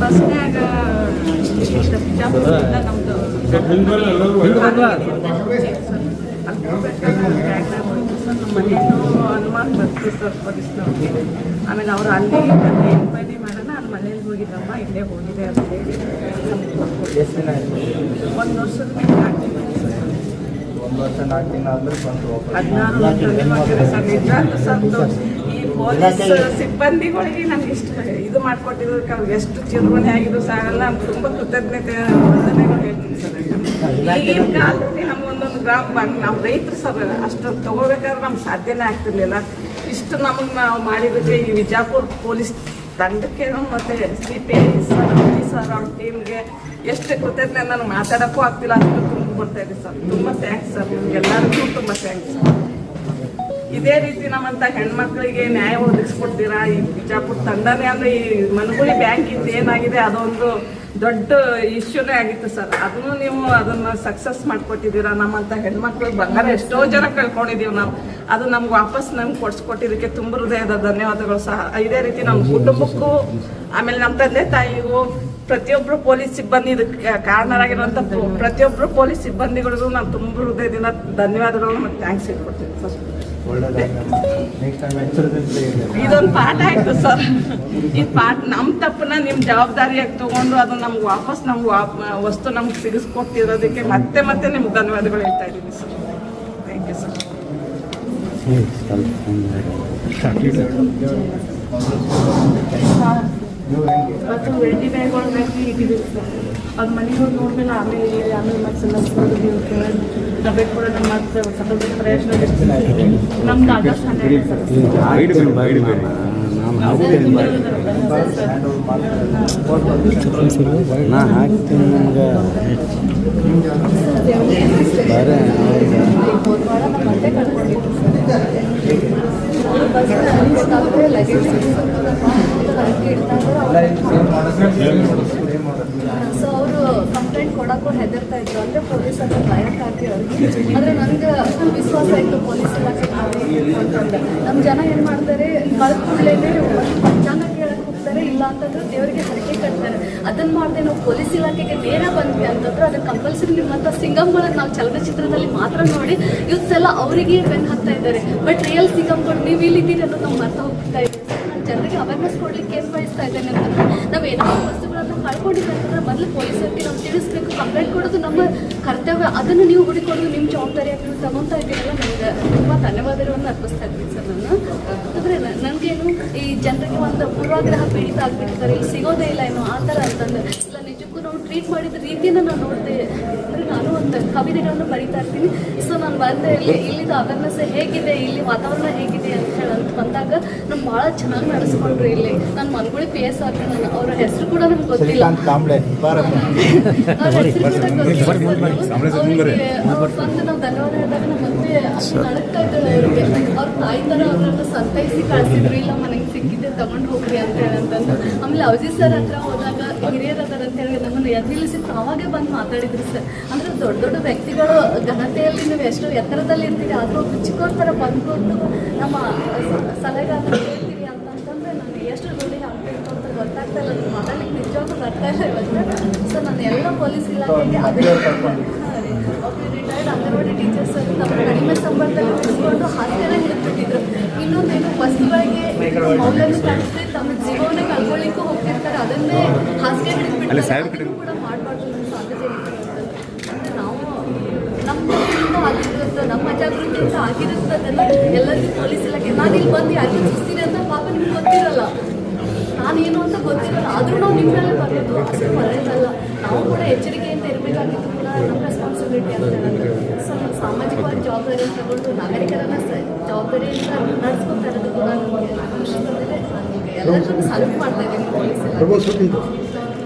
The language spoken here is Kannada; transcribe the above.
ಬಸ್ನ್ಯಾಗ ನಮ್ದು ಮನೆಯೂ ಅನುಮಾನ ಬರ್ತೀವಿ ಸರ್ ಪೊಲೀಸ್ನವ್ರಿಗೆ ಆಮೇಲೆ ಅವ್ರು ಅಲ್ಲಿ ಎನ್ಕ್ವೈರಿ ಮಾಡೋಣ ಅಲ್ಲಿ ಮನೇಲಿ ಹೋಗಿದ್ದಮ್ಮ ಇಲ್ಲೇ ಹೋಗಿದೆ ಅಂತ ಹೇಳಿ ಒಂದು ವರ್ಷದ ಮೇಲೆ ಸರ್ ಒಂದು ವರ್ಷ ಪೊಲೀಸ್ ಸಿಬ್ಬಂದಿಗಳಿಗೆ ನಮ್ಗೆ ಇಷ್ಟು ಇದು ಮಾಡಿಕೊಟ್ಟಿದ್ದಕ್ಕೆ ಅವ್ರಿಗೆ ಎಷ್ಟು ಚಿರುವಣೆ ಆಗಿದ್ರು ಸಾಗಲ್ಲ ನಾನು ತುಂಬ ಕೃತಜ್ಞತೆ ವಂದನೆಗಳು ಹೇಳ್ತೀನಿ ಸರ್. ಈಗಿನ ಕಾಲದಲ್ಲಿ ನಮ್ಮ ಒಂದೊಂದು ಗ್ರಾಮ ಬಂದ್- ನಾವು ರೈತರು ಸರ್ ಅಷ್ಟೊಂದು ತಗೋಬೇಕಾದ್ರೆ ನಮ್ಗೆ ಸಾಧ್ಯನೇ ಆಗ್ತಿರ್ಲಿಲ್ಲ. ಇಷ್ಟು ನಮಗೆ ನಾವು ಮಾಡಿದ್ದಕ್ಕೆ ಈ ವಿಜಾಪುರ ಪೊಲೀಸ್ ತಂಡಕ್ಕೆ ಮತ್ತೆ C P I sir sir ಅವ್ರ ಟೀಮ್ಗೆ ಎಷ್ಟು ಕೃತಜ್ಞತೆ ನನಗೆ ಮಾತಾಡೋಕ್ಕೂ ಆಗ್ತಿಲ್ಲ ಅಷ್ಟು ತುಂಬ ಬರ್ತಾ ಇದೆ ಸರ್. ತುಂಬ ಥ್ಯಾಂಕ್ಸ್ ಸರ್ ನಿಮ್ಗೆಲ್ಲರಿಗೂ ತುಂಬ ಥ್ಯಾಂಕ್ಸ್ ಸರ್. ಇದೇ ರೀತಿ ನಮ್ಮಂತ ಹೆಣ್ಮಕ್ಳಿಗೆ ನ್ಯಾಯ ಒದಗಿಸ್ಕೊಡ್ತೀರಾ? ಈ ಬಿಜಾಪುರ ತಂಡನೇ ಅಂದ್ರೆ ಈ ಮನಗುಳಿ ಬ್ಯಾಂಕ್ ಇದ್ದು ಏನಾಗಿದೆ ಅದೊಂದು ದೊಡ್ಡ ಇಶ್ಯೂನೇ ಆಗಿತ್ತು ಸರ್. ಅದನ್ನು ನೀವು ಅದನ್ನ ಸಕ್ಸಸ್ ಮಾಡ್ಕೊಟ್ಟಿದ್ದೀರಾ? ನಮ್ಮಂತ ಹೆಣ್ಮಕ್ಳು ಬಂಗಾರ ಎಷ್ಟೋ ಜನ ಕಳ್ಕೊಂಡಿದೀವಿ ನಾವು. ಅದು ನಮ್ಗೆ ವಾಪಸ್ ನಮ್ಗೆ ಕೊಡ್ಸ್ಕೊಟ್ಟಿದ್ದಕ್ಕೆ ತುಂಬ ಹೃದಯದ ಧನ್ಯವಾದಗಳು ಸಹ. ಇದೇ ರೀತಿ ನಮ್ಮ ಕುಟುಂಬಕ್ಕೂ ಆಮೇಲೆ ನಮ್ಮ ತಂದೆ ತಾಯಿಗೂ ಪ್ರತಿಯೊಬ್ಬರು ಪೊಲೀಸ್ ಸಿಬ್ಬಂದಿ ಇದಕ್ಕೆ ಕಾರಣರಾಗಿರುವಂತ ಪ್ರತಿಯೊಬ್ಬರು ಪೊಲೀಸ್ ಸಿಬ್ಬಂದಿಗಳಿಗೂ ನಾನು ತುಂಬ ಹೃದಯದಿಂದ ಧನ್ಯವಾದಗಳು ಮತ್ತು ಥ್ಯಾಂಕ್ಸ್ ಇಟ್ಕೊಡ್ತೀನಿ ಸರ್. ಇದೊಂದು ಪಾಠ ಆಯ್ತು ಸರ್. ಈ ಪಾಠ ನಮ್ಮ ತಪ್ಪನ್ನ ನಿಮ್ಮ ಜವಾಬ್ದಾರಿಯಾಗಿ ತಗೊಂಡು ಅದು ನಮ್ಗೆ ವಾಪಸ್ ನಮ್ಗೆ ವಾಪ್ ವಸ್ತು ನಮ್ಗೆ ಸಿಗಿಸ್ಕೊಟ್ಟಿರೋದಕ್ಕೆ ಮತ್ತೆ ಮತ್ತೆ ನಿಮ್ಗೆ ಧನ್ಯವಾದಗಳು ಹೇಳ್ತಾ ಇದ್ದೀನಿ ಸರ್. ಥ್ಯಾಂಕ್ ಯು ಸರ್ ಮತ್ತು ವೆರೈಟಿ ಬ್ಯಾಗ್ಗಳು ಹಾಕಿ ಇಟ್ಟಿದ್ದೀವಿ ಸರ್. ಅದು ಮನೆಗೆ ಹೋಗಿ ನೋಡ್ಮೇಲೆ ಆಮೇಲೆ ಆಮೇಲೆ ಮತ್ತೆ ಎಲ್ಲ ಬೇಕು ಕೂಡ ನಮ್ಮ ಮತ್ತೆ ಸತತ ಪ್ರಯತ್ನ ನಮ್ದು ಆಗಸ್ಟ್ ಹನ್ನೆರಡು ಸರ್. ನಾ ಹಾಕ್ತೀನಿ ನಿಮ್ಗೆ ಬರೇ ಮತ್ತೆ ಸರ್ ಲಗೇಜ್ ಸೊ ಅವರು ಕಂಪ್ಲೇಂಟ್ ಕೊಡಕ್ಕೂ ಹೆದರ್ತಾ ಇದ್ರು. ಅಂದ್ರೆ ಪೊಲೀಸ್ ಹತ್ರ ಭಯಕ್ಕೆ ಹಾಕಿ ಅವ್ರಿಗೆ. ಅಂದ್ರೆ ನನಗೆ ವಿಶ್ವಾಸ ಇತ್ತು ಪೊಲೀಸ್ ಇಲಾಖೆ ನಮ್ಮ ಜನ ಏನು ಮಾಡ್ತಾರೆ, ಕಳೆದ ಕೂಡಲೇ ಹೋಗ್ತಾರೆ ಇಲ್ಲ ಅಂತಂದ್ರೆ ದೇವರಿಗೆ ಹರಕೆ ಕಟ್ತಾರೆ. ಅದನ್ನ ಮಾಡದೆ ನಾವು ಪೊಲೀಸ್ ಇಲಾಖೆಗೆ ನೇರ ಬಂದ್ವಿ ಅಂತಂದ್ರೆ ಅದು ಕಂಪಲ್ಸರಿ ನಿಮ್ಮಂಥ ಸಿಂಗಮ್ಗಳನ್ನ ನಾವು ಚಲನಚಿತ್ರದಲ್ಲಿ ಮಾತ್ರ ನೋಡಿ ಎಲ್ಲ ಅವರಿಗೆ ಬೆನ್ ಹಾಕ್ತಾ ಇದ್ದಾರೆ. ಬಟ್ ರಿಯಲ್ ಸಿಂಗಮ್ಗಳು ನೀವು ಇಲ್ಲಿದ್ದೀರಿ ಅನ್ನೋದು ನಾವು ಮರ್ತಾ ಹೋಗ್ತಾ ಇದ್ದೀವಿ. ಜನರಿಗೆ ಅವೇರ್ನೆಸ್ ಕೊಡ್ಲಿಕ್ಕೆ ಏನು ಬಯಸ್ತಾ ಇದ್ದೇನೆ ಅಂತಂದ್ರೆ, ನಾವು ಏನೋ ಕಳ್ಕೊಂಡಿದ್ದೆ ಅಂತಂದ್ರೆ ಮೊದಲು ಪೊಲೀಸರಿಗೆ ನಾವು ತಿಳಿಸ್ಬೇಕು, ಕಂಪ್ಲೇಂಟ್ ಕೊಡೋದು ನಮ್ಮ ಕರ್ತವ್ಯ. ಅದನ್ನು ನೀವು ಹುಡುಕೊಡೋದು ನಿಮ್ಮ ಜವಾಬ್ದಾರಿಯಾಗಿ ನೀವು ತಗೊತಾ ಇದ್ದೀರಲ್ಲ ನನಗೆ ತುಂಬ ಧನ್ಯವಾದಗಳನ್ನು ಅರ್ಪಿಸ್ತಾ ಇದ್ದೀನಿ ಸರ್ ನಾನು. ಅಂದರೆ ನನಗೇನು ಈ ಜನರಿಗೆ ಒಂದು ಪೂರ್ವಾಗ್ರಹ ಪೀಡಿತ ಆಗ್ಬಿಟ್ಟಿದ್ದಾರೆ, ಇಲ್ಲಿ ಸಿಗೋದೇ ಇಲ್ಲ ಏನೋ ಆ ಥರ ಅಂತಂದ್ರೆ ನಾವು ಟ್ರೀಟ್ ಮಾಡಿದ ರೀತಿಯನ್ನ ನಾನು ನೋಡಿದೆ. ಅಂದರೆ ನಾನು ಒಂದು ಕವಿತೆಗಳನ್ನು ಬರಿತಾ ಇರ್ತೀನಿ. ಸೊ ನಾನು ಬಂದೆ ಇಲ್ಲಿ ಇಲ್ಲಿದ ಅವೇರ್ನೆಸ್ ಹೇಗಿದೆ ಇಲ್ಲಿ ವಾತಾವರಣ ಹೇಗಿದೆ ಅಂತ ಹೇಳಿ ಅಂತ ಬಂದಾಗ ನಮ್ಮ ಭಾಳ ಚೆನ್ನಾಗಿ ನಡೆಸ್ಕೊಂಡ್ರು ಇಲ್ಲಿ. ನನ್ನ ಮನ್ಗಳಿಗೆ ಪಿ ಎಸ್ ಆರ್ ನಾನು ಅವರ ಹೆಸರು ಕೂಡ ನಮ್ಗೆ ಗೊತ್ತಿಲ್ಲ. ಬಂದು ನಾವು ಧನ್ಯವಾದ ಹೇಳಿದಾಗ ನಮ್ಮ ಮತ್ತೆ ಅದು ನಡಕ್ತಾ ಇದ್ದಾಳೆ ಅವ್ರಿಗೆ. ಅವ್ರ ತಾಯಿ ಥರ ಅವ್ರನ್ನ ಸಂತೈಸಿ ಕಳಿಸಿದ್ರು ಇಲ್ಲ ಮನೆಗೆ ಸಿಕ್ಕಿದ್ದೆ ತಗೊಂಡು ಹೋಗ್ರಿ ಅಂತ ಹೇಳಿ ಅಂತಂದು. ಆಮೇಲೆ ಅವಜಿ ಸರ್ ಹತ್ರ ಹೋದಾಗ ಹಿರಿಯರ್ ಅದಾರ ಅಂತ ಹೇಳಿ ನಮ್ಮನ್ನು ಎದ್ದು ಅವಾಗೆ ಬಂದು ಮಾತಾಡಿದ್ರು ಸರ್. ಅಂದ್ರೆ ದೊಡ್ಡ ದೊಡ್ಡ ವ್ಯಕ್ತಿಗಳು ಘನತೆಯಲ್ಲಿ ನೀವು ಎಷ್ಟು ಎತ್ತರದಲ್ಲಿ ಇರ್ತೀರಿ ಆದರೂ ಚಿಕ್ಕವ್ರ ಥರ ಬಂದ್ಕೊಂಡು ನಮ್ಮ ಸಲಹೆಗಾರರು ಅಂತ ಅಂತಂತಂದ್ರೆ ನಾನು ಎಷ್ಟು ರುಣಿ ಹಾಕ್ಬೇಕು ಅಂತ ಗೊತ್ತಾಗ್ತಾ ಇಲ್ಲ. ಅದು ನಿಜವಾಗೂ ನಿಜವಾಗ್ಲೂ ಬರ್ತಾ ಇಲ್ಲ ಇವತ್ತು ಸೊ ನಾನು ಎಲ್ಲ ಪೊಲೀಸ್ ಇಲಾಖೆಗೆ ಅದೇ ಒಬ್ಬರು ರಿಟೈರ್ಡ್ ಅಂಗನವಾಡಿ ಟೀಚರ್ಸ್ ತಮ್ಮ ಕಡಿಮೆ ಸಂಬಳದಲ್ಲಿ ಉಳಿಸ್ಕೊಂಡು ಹಾಸ್ಯನ ಹಿಡಿದ್ಬಿಟ್ಟಿದ್ರು ಇನ್ನೊಂದೇನು ಬಸ್ಗಳಿಗೆ ಮೌಲ್ಯನೂ ಕಾಣಿಸ್ತೆ ತಮ್ಮ ಜೀವನ ಕಳ್ಕೊಳ್ಳಿಕ್ಕೂ ಹೋಗ್ತಿರ್ತಾರೆ ಅದನ್ನೇ ಕಡೆ ನಮ್ಮ ನಮ್ಮ ಕಡೆಯಿಂದ ಆಗಿರುತ್ತೆ ಎಲ್ಲರಿಗೂ ಪೊಲೀಸ್ ಇಲಾಖೆ ನಾನು ಇಲ್ಲಿ ಬಂದು ಚುಸ್ತೀನಿ ಅಂತ ಪಾಪ ನಿಮ್ಗೆ ಗೊತ್ತಿರಲ್ಲ. ನಾನೇನು ಅಂತ ಗೊತ್ತಿರಲ್ಲ. ಆದರೂ ನಾವು ನಿಮ್ಮ ಮೇಲೆ ಬರೋದು. ಅಷ್ಟು ಒಳ್ಳೆಯದಲ್ಲ ನಾವು ಕೂಡ ಎಚ್ಚರಿಕೆಯಿಂದ ಇರಬೇಕಾಗಿತ್ತು ಕೂಡ ನಮ್ಮ ರೆಸ್ಪಾನ್ಸಿಬಿಲಿಟಿ ಅಂತ ಸೊ ಸಾಮಾಜಿಕವಾಗಿ ಜವಾಬ್ದಾರಿಯನ್ನು ತಗೊಂಡು ನಾಗರಿಕರನ್ನ ಸ ಜವಾಬ್ದಾರಿಯಿಂದ ನಡೆಸ್ಕೊತಾ ಇರೋದು ಕೂಡ ನಮಗೆ ಖುಷಿ ತಂದಿದೆ ನನಗೆ ಎಲ್ಲರಿಗೂ ಸಲ್ಯೂಟ್ ಮಾಡ್ತಾ ಇದ್ದೀನಿ ಪೊಲೀಸ್ ಇಲಾಖೆ